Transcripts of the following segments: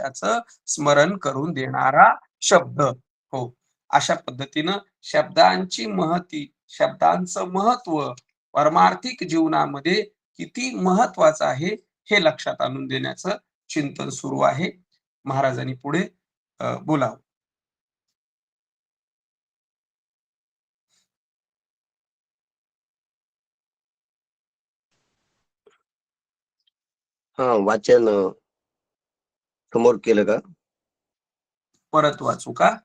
लक्षाचं स्मरण करून देणारा शब्द. हो. अशा पद्धतीनं शब्दांची महती शब्दांचं महत्त्व परमार्थिक जीवनामध्ये किती महत्वाचं आहे हे लक्षात आणून देण्याचं चिंतन सुरू आहे. महाराजांनी पुढे बोलावं. हा वाचन समोर केलं का? परत वाचू का?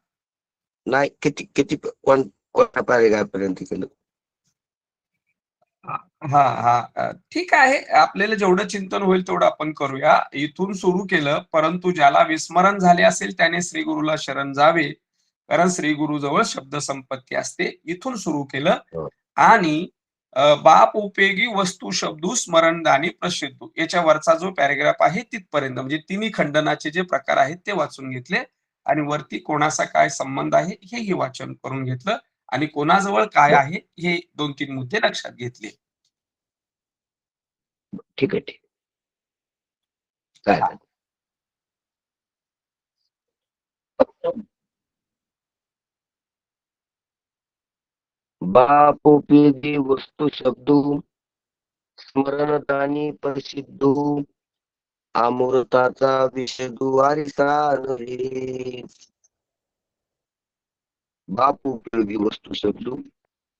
नाही किती किती कोण कोणत्या पर्यायापर्यंत केलं? हा हा ठीक आहे. आपल्याला जेवढं चिंतन होईल तेवढं आपण करूया. इथून सुरू केलं परंतु ज्याला विस्मरण झाले असेल त्याने श्री गुरुला शरण जावे. कारण श्री गुरु जवळ शब्द संपत्ती असते. इथून सुरू केलं. हो. आणि बाप उपयोगी वस्तू शब्दू स्मरणदानी प्रसिद्ध. याच्या वरचा जो पॅरेग्राफ आहे तिथपर्यंत म्हणजे तिन्ही खंडनाचे जे प्रकार आहेत ते वाचून घेतले. आणि वरती कोणाचा काय संबंध आहे हेही वाचन करून घेतलं. आणि कोणाजवळ काय आहे हे दोन तीन मुद्दे लक्षात घेतले. ठीक आहे ठीक काय? बापोपेदी वस्तू शब्द स्मरणदानी प्रसिद्ध अमृताचा विषदू वारिसा नव्हे बाप उपयोगी वस्तू शब्द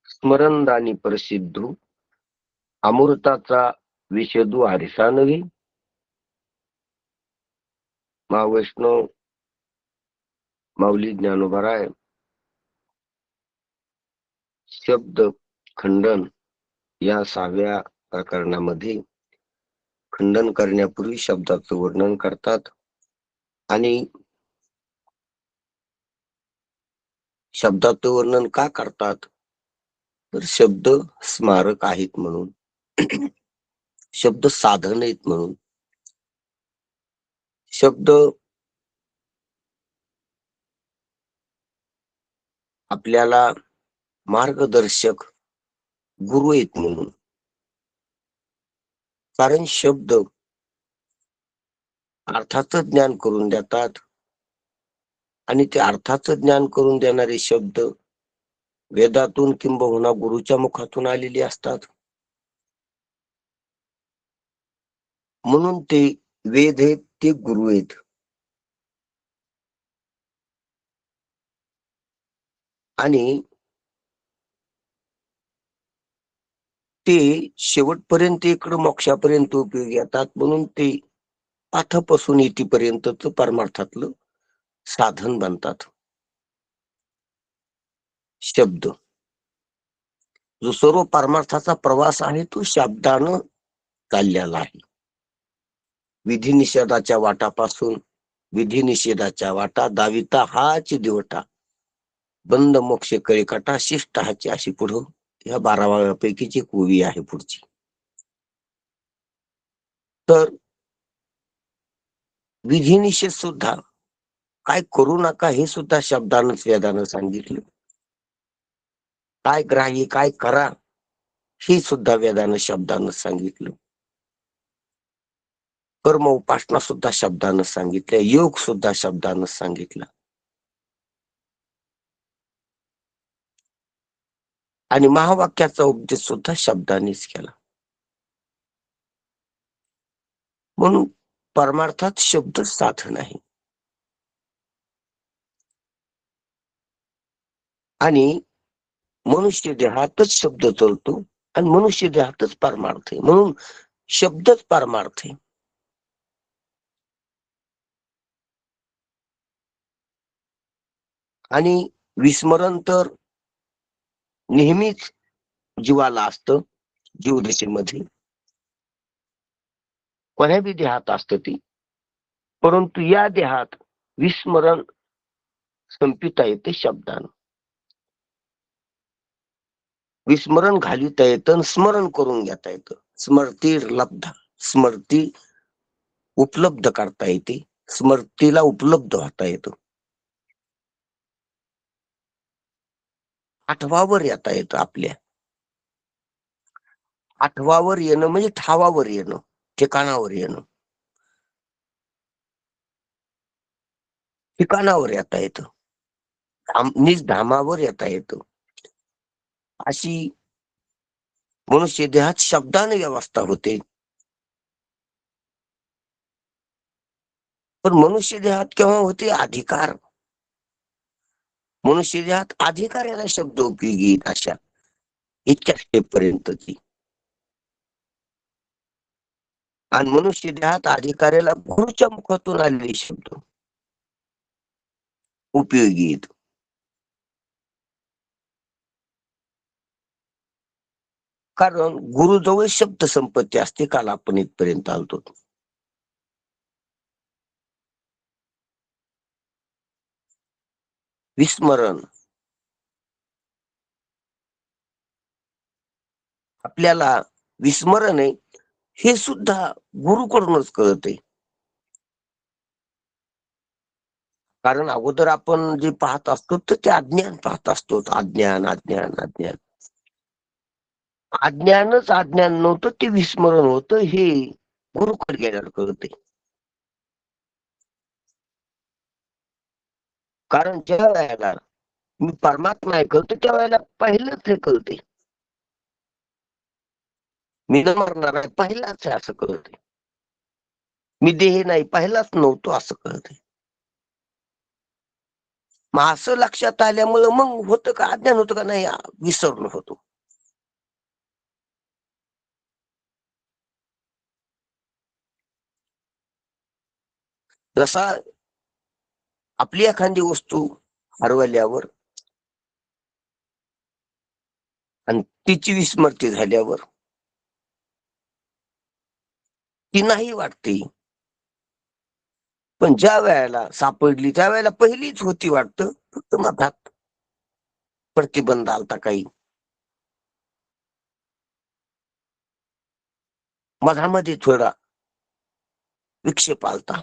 स्मरणदानी प्रसिद्ध अमृताचा विषदू आरिसा नव्हे मा वैष्णव माऊली ज्ञानोबराय शब्द खंडन या सहाव्या प्रकरणामध्ये खंडन करण्यापूर्वी शब्दाचं वर्णन करतात. आणि शब्दाचं वर्णन का करतात? तर शब्द स्मारक आहेत म्हणून. शब्द साधन आहेत म्हणून. शब्द आपल्याला मार्गदर्शक गुरु आहेत म्हणून. कारण शब्द अर्थाचं ज्ञान करून देतात. आणि ते अर्थाचं ज्ञान करून देणारे शब्द वेदातून किंबहुना गुरुच्या मुखातून आलेले असतात. म्हणून ते वेद आहेत ते गुरु आहेत. आणि ते शेवटपर्यंत इकडं मोक्षापर्यंत उपयोगी येतात. म्हणून ते पाथपासून येतीपर्यंतच परमार्थातलं साधन बनतात. शब्द. जो सर्व परमार्थाचा प्रवास आहे तो शब्दानं चाललेला आहे. विधी निषेधाच्या वाटापासून विधी निषेधाच्या वाटा दाविता हाच दिवटा बंद मोक्ष कळीकाटा शिष्ट हाची अशी पुढं ह्या बाराव्या पैकीची कोवी आहे पुढची. तर विधिनिषेध सुद्धा काय करू नका हे सुद्धा शब्दानं वेदानं सांगितलं. काय ग्राही काय करा हे सुद्धा वेदानं शब्दानं सांगितलं. कर्म उपासना सुद्धा शब्दानं सांगितलं योग सुद्धा शब्दानं सांगितलं. आणि महावाक्याचा उपदेश सुद्धा शब्दानेच केला. म्हणून परमार्थात शब्द साधन आहे आणि मनुष्य देहातच शब्द चलतो आणि मनुष्य देहातच परमार्थ आहे. म्हणून शब्दच परमार्थ आहे. आणि विस्मरण तर नेहमीच जीवाला असत जीवदशेमध्ये कोण्याबी देहात असत ती. परंतु या देहात विस्मरण संपिता येते शब्दानं. विस्मरण घालिता येतं स्मरण करून घेता येतं. स्मृती लब्ध स्मृती उपलब्ध करता येते. स्मृतीला उपलब्ध होता येतं. आठवावर येता येतं आपल्या. आठवावर येणं म्हणजे ठावावर येणं ठिकाणावर येणं. ठिकाणावर येता येतं. धाम- निज धामावर येता येतं. अशी मनुष्य देहात शब्दाने व्यवस्था होते. पण मनुष्य देहात केव्हा होते? अधिकार. मनुष्य देहात अधिकाऱ्याला शब्द उपयोगी येत अशा इतक्या स्टेपपर्यंतची आणि मनुष्य देहात अधिकाऱ्याला गुरुच्या मुखातून आलेले शब्द उपयोगी येत. कारण गुरुजवळ शब्द संपत्ती असते काल आपण इथपर्यंत आलतो. विस्मरण. आपल्याला विस्मरण आहे हे सुद्धा गुरुकडूनच कळत. कारण अगोदर आपण जे पाहत असतो तर ते अज्ञान पाहत असतो. अज्ञान अज्ञान अज्ञान. अज्ञानच अज्ञान नव्हतं ते विस्मरण होतं हे गुरुकडे गेल्यावर कळते. कारण ज्या वेळेला मी परमात्मा हे कळतो त्या वेळेला पहिलंच हे कळते मी न मरणार आहे पहिलाच आहे असं कळते मी देह नाही पहिलाच नव्हतो असं कळते मग असं लक्षात आल्यामुळं मग होतं का अज्ञान होतं का? नाही विसरणं होतो. जसा आपली एखादी वस्तू हरवल्यावर आणि तिची विस्मृती झाल्यावर ती नाही वाटते. पण ज्या वेळेला सापडली त्या वेळेला पहिलीच होती वाटत फक्त मधात प्रतिबंध आलता काही. मधामध्ये थोडा विक्षेप आलता.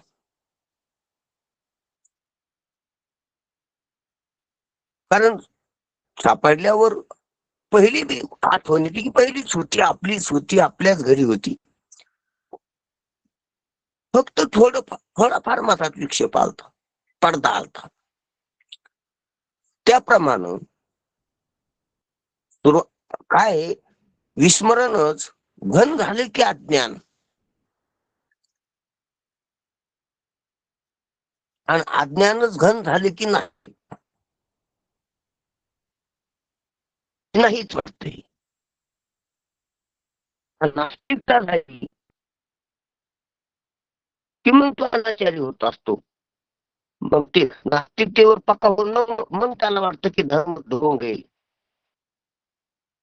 कारण सापडल्यावर पहिली बी आठवण येते की पहिली सुट्टी आपली सुट्टी आपल्याच घरी होती. फक्त थोडं थोडाफार मधात विक्षेप आलता पडदा आलता. त्याप्रमाणे काय विस्मरणच घन झाले की अज्ञान. आणि अज्ञानच घन झाले की नाही? नाहीच वाटते. नास्तिकता झाली की मग तो अनाचारी होत असतो. मग ते नास्तिकतेवर पक्का होऊन मग त्याला वाटतं की धर्म ढोंग आहे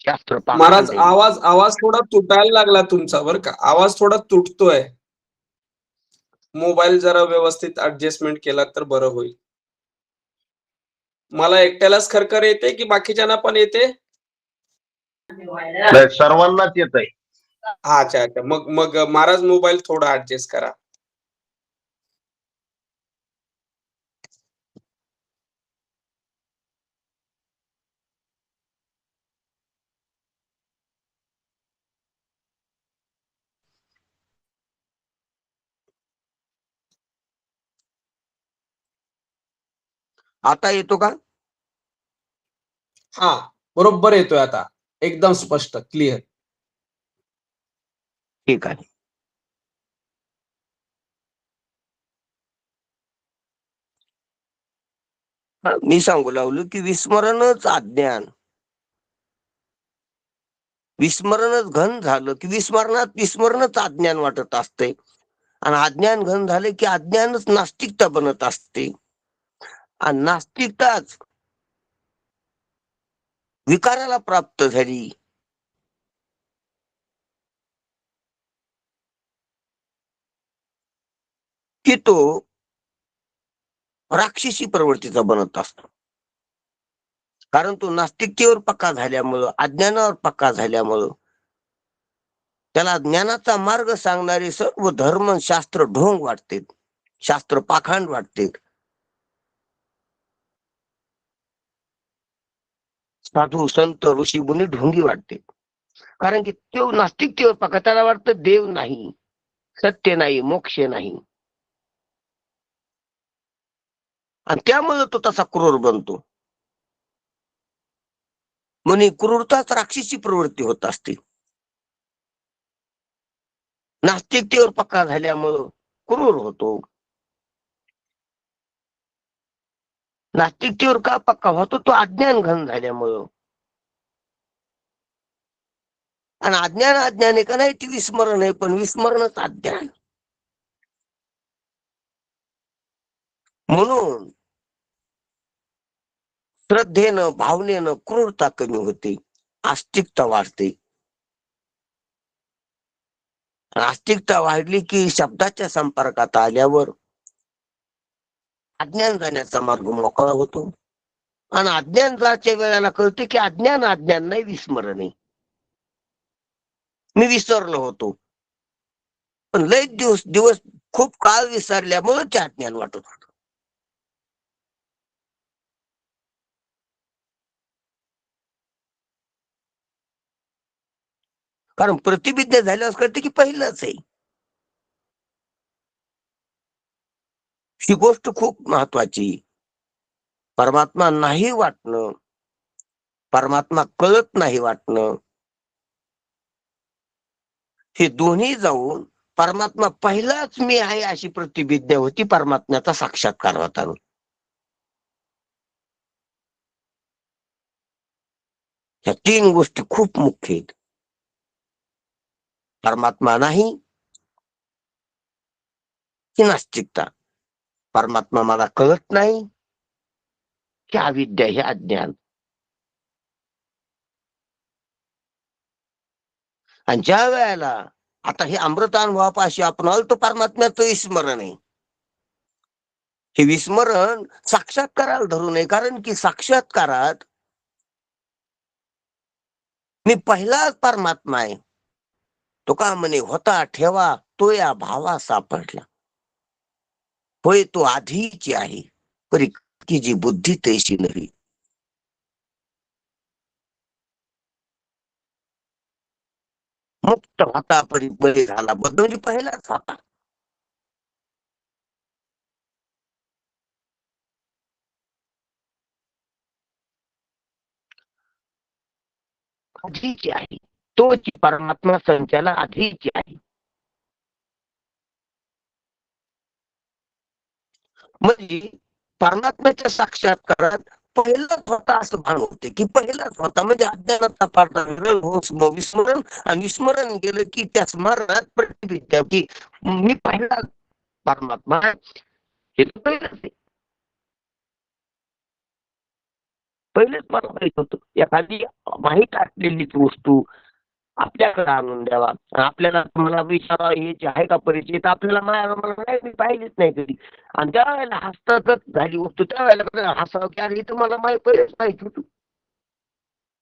शास्त्र महाराज. आवाज आवाज थोडा तुटायला लागला तुमचा बरं का? आवाज थोडा तुटतोय. मोबाईल जरा व्यवस्थित ऍडजस्टमेंट केला तर बरं होईल. मला एकट्यालाच खरखर येते की बाकीच्यांना पण येते? नाही, सर्वांनाच येत आहे हा अच्छा अच्छा. मग मग महाराज मोबाईल थोडा ऍडजस्ट करा. आता येतो का? हा बरोबर येतोय आता. एकदम स्पष्ट क्लिअर ठीक आहे. मी सांगू लागलो की विस्मरणच अज्ञान. विस्मरणच घन झालं की विस्मरणात विस्मरणच अज्ञान वाटत असते. आणि अज्ञान घन झाले की अज्ञानच नास्तिकता बनत असते. आणि नास्तिकताच विकाराला प्राप्त झाली. की तो राक्षसी प्रवृत्तीचा बनत असतो. कारण तो नास्तिकतेवर पक्का झाल्यामुळं अज्ञानावर पक्का झाल्यामुळं त्याला ज्ञानाचा मार्ग सांगणारे सर्व धर्म शास्त्र ढोंग वाटते शास्त्र पाखांड वाटते. साधू संत ऋषी मुनी ढोंगी वाटते. कारण की तो नास्तिकतेवर तेव्हा त्याला वाटतं देव नाही सत्य नाही मोक्ष नाही. आणि त्यामुळे तो तसा क्रूर बनतो. म्हणे क्रूरताच राक्षसी प्रवृत्ती होत असते. नास्तिकतेवर पक्का झाल्यामुळं क्रूर होतो. नास्तिकतेवर का पक्का? होतो तो अज्ञान घन झाल्यामुळं. आणि अज्ञान अज्ञान आहे का नाही ती विस्मरण आहे पण विस्मरणच अज्ञान. म्हणून श्रद्धेनं भावनेनं क्रूरता कमी होते आस्तिकता वाढते. आस्तिकता वाढली की शब्दाच्या संपर्कात आल्यावर अज्ञान जाण्याचा मार्ग मोकळा होतो. आणि अज्ञान जायच्या वेळेला कळते की अज्ञान अज्ञान नाही विस्मरण. आहे मी विसरलो होतो. पण लय दिवस दिवस खूप काळ विसरल्यामुळे ते अज्ञान वाटत होत. कारण प्रतिबिद्ध झाल्यावर कळते की पहिलंच आहे. ही गोष्ट खूप महत्वाची. परमात्मा नाही वाटणं परमात्मा कळत नाही वाटणं. हे दोन्ही जाऊन परमात्मा पहिलाच मी आहे अशी प्रतिबिद्या होती परमात्म्याचा साक्षात्कार होता. ह्या तीन गोष्टी खूप मुख्य आहेत. परमात्मा नाही ही नास्तिकता. परमात्मा मला कळत नाही की अविद्या हे अज्ञान. आणि ज्या वेळेला आता हे अमृतानुभवापाशी आपण आलो तर परमात्म्याचं विस्मरण आहे. हे विस्मरण साक्षात्काराला धरू नये कारण की साक्षात्कारात मी पहिलाच परमात्मा आहे. तो का म्हणे होता ठेवा तो या भावा सापडला. होय तो आधीची आहे. परी की जी बुद्धी तैशी नव्हे. मुक्त होता परी बळी झाला. बदली पहिलाच होता. आधीची आहे. तोची परमात्मा संचाला आधीची आहे. म्हणजे परमात्म्याच्या साक्षात्कारात पहिलं स्वतः असं भान होते की पहिलाच स्वतः म्हणजे अज्ञानाचा हो विस्मरण आणि विस्मरण गेलं की त्या स्मरणात प्रतिबिद्या की मी पहिला परमात्मा. हे तर पहिलंच पहिलेच मला माहीत होतं. एखादी माहीत असलेलीच वस्तू आपल्याकडे आणून द्यावा. आपल्याला मला विचारा हे जे आहे का परिचित? आपल्याला मला नाही मी पाहिलीच नाही कधी. आणि त्या वेळेला हस्तगत झाली वस्तू त्यावेळेला हसावं की अरे इथं मला माहिती पहिलेच माहिती होतं.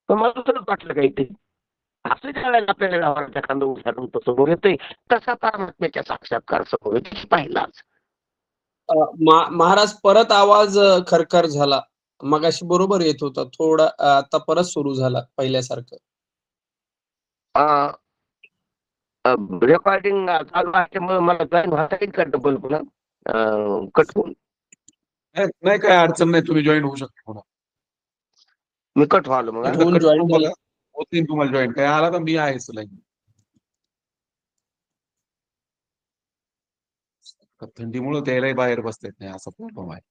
पण मला दुसरंच वाटलं काहीतरी. असं त्या वेळेला आपल्याला व्यवहाराच्या एखादं उदाहरण तो समोर येतोय तसा परमात्म्याच्या साक्षात्कार समोर येतो पाहिलाच. महाराज परत आवाज खरखर झाला. मगाशी बरोबर येत होता थोडा आता परत सुरू झाला पहिल्यासारखं. रेकॉर्डिंग चालू असल्यामुळे मला जॉईन व्हायला येईल का डबल पुन्हा. कट होऊन. नाही काय अडचण नाही तुम्ही जॉईन होऊ शकता पुन्हा. मी कट व्हालो मग. होतील तुम्हाला जॉईन काय आला तर मी लाईन थंडीमुळे त्यालाही बाहेर बसता येत नाही असा प्रॉब्लेम आहे.